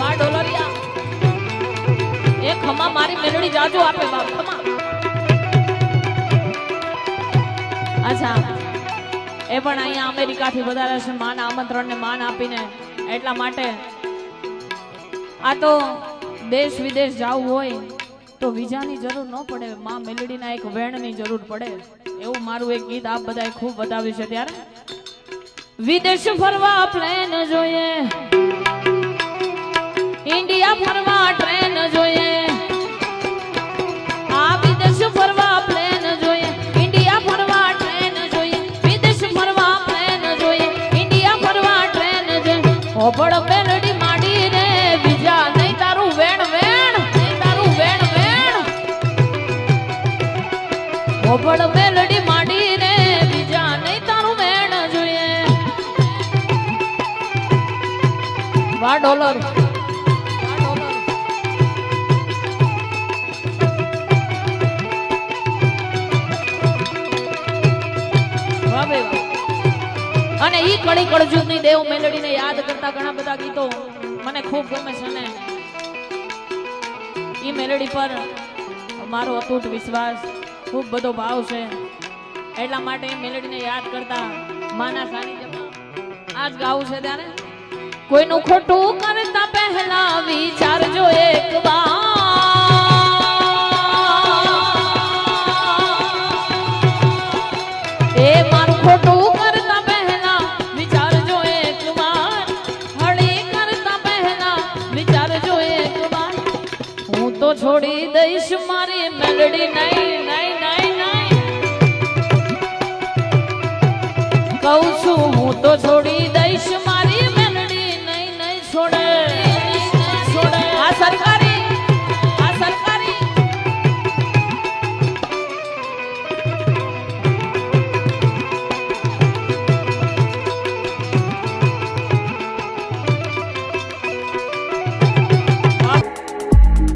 વાહ ઢોલરિયા. મારી મેલડી જાજો આપે બાપ અચ્છા. એ પણ અહીંયા અમેરિકાથી વધારે છે, માન આમંત્રણને માન આપીને. એટલા માટે આ તો દેશ વિદેશ જવું હોય તો વિઝાની જરૂર ન પડે, માં મેલડીના એક વેણની જરૂર પડે. એવું મારું એક ગીત આપ બધાએ ખૂબ બતાવ્યું છે ત્યારે. વિદેશ ફરવા પ્લેન જોઈએ. ઇન્ડિયા ફરવા ટ્રેન જોઈએ. આ વિદેશ ફરવા પ્લેન જોઈએ. ઇન્ડિયા ફરવા ટ્રેન જોઈએ. વિદેશ ફરવા પ્લેન જોઈએ. ઇન્ડિયા ફરવા ટ્રેન જોઈએ. હોબળ મેલડી માડી રે બીજા. નહીં તારું વેણ વેણ, નહીં તારું વેણ વેણ. હોબળ મેલડી માડી રે બીજા. નહીં તારું વેણ જોઈએ. વાહ ડોલર. અને ઈ કળી કળજુગની દેવ મેલડીને યાદ કરતા ઘણા બધા ગીતો મને ખૂબ ગમે છે ને. ઈ મેલડી પર મારો અતૂટ વિશ્વાસ, ખૂબ બધો ભાવ છે. એટલા માટે મેલડી મેલડીને યાદ કરતા માના સાનિધ્યમાં આજ ગાવું છે ત્યારે. કોઈનું ખોટું કરતા પહેલા વિચારજો એક છોડી દઈશ મારી મેલડી નહીં નહીં નહીં નહીં કહું છું હું તો છોડી